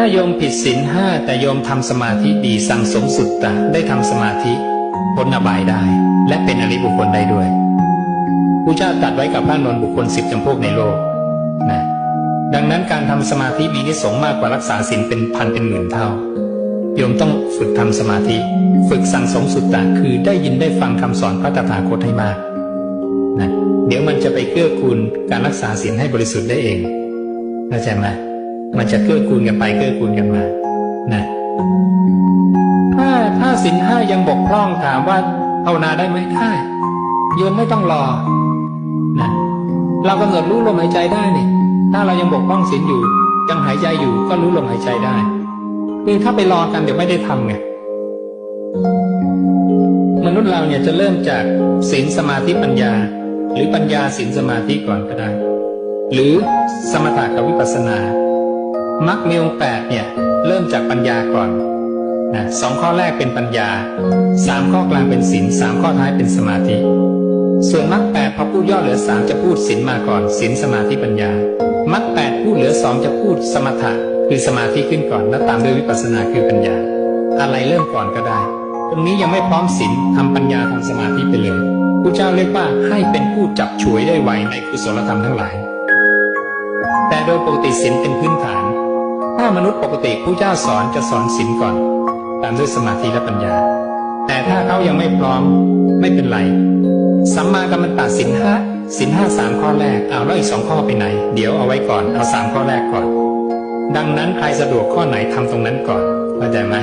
ถ้าโยมผิดศีลห้าแต่โยมทำสมาธิดีสั่งสมสุตตะได้ทำสมาธิพ้นอบายได้ และเป็นอริบุคคลได้ด้วยพระเจ้าตัดไว้กับพระนนบุคคลสิบจำพวกในโลกนะดังนั้นการทำสมาธิมีนิสงส์มากกว่ารักษาศีลเป็นพันเป็นหมื่นเท่า โยมต้องฝึกทำสมาธิ ฝึกสั่งสมสุตตะคือได้ยินได้ฟังคำสอนพระตถาคตให้มากนะเดี๋ยวมันจะไปเกื้อกูลการรักษาศีลให้บริสุทธิ์ได้เองเข้าใจไหม มันจะเกื้อกูลกันไปเกื้อกูลกันมา นะถ้าถ้าศีลห้ายังบกพร่องถามว่าภาวนาได้ไหมได้โยมไม่ต้องรอนะเรากำหนดรู้ลมหายใจได้นี่ถ้าเรายังบกพร่องศีลอยู่ ยังหายใจอยู่ก็รู้ลมหายใจได้คือถ้าไปรอกันเดี๋ยวไม่ได้ทำไงมนุษย์เราเนี่ยจะเริ่มจากศีลสมาธิปัญญา หรือปัญญาศีลสมาธิก่อนก็ได้ หรือสมถะกับวิปัสสนา มรรคมีองค์แปดเนี่ยเริ่มจากปัญญาก่อนนะสองข้อแรกเป็นปัญญาสามข้อกลางเป็นศีลสามข้อท้ายเป็นสมาธิ ส่วนมรรคแปดพอพูดย่อเหลือสามจะพูดศีลมาก่อนศีลสมาธิปัญญามรรคแปดพูดเหลือสองจะพูดสมถะคือสมาธิขึ้นก่อนแล้วตามด้วยวิปัสสนาคือปัญญา อะไรเริ่มก่อนก็ได้ ตรงนี้ยังไม่พร้อมศีลทำปัญญาทำสมาธิไปเลยผู้เจ้าเรียกว่าให้เป็นผู้จับฉวยได้ไวในกุศลธรรมทั้งหลาย แต่โดยปกติศีลเป็นพื้นฐาน ถ้ามนุษย์ปกติผู้เจ้าสอนจะสอนศีลก่อน ตามด้วยสมาธิและปัญญา แต่ถ้าเขายังไม่พร้อมไม่เป็นไรสัมมากัมมันตะสินห้าสินห้าสามข้อแรกเอาแล้วอีกสองข้อไปไหน เดี๋ยวเอาไว้ก่อนเอาสามข้อแรกก่อน ดังนั้นใครสะดวกข้อไหนทำตรงนั้นก่อนเข้าใจไหม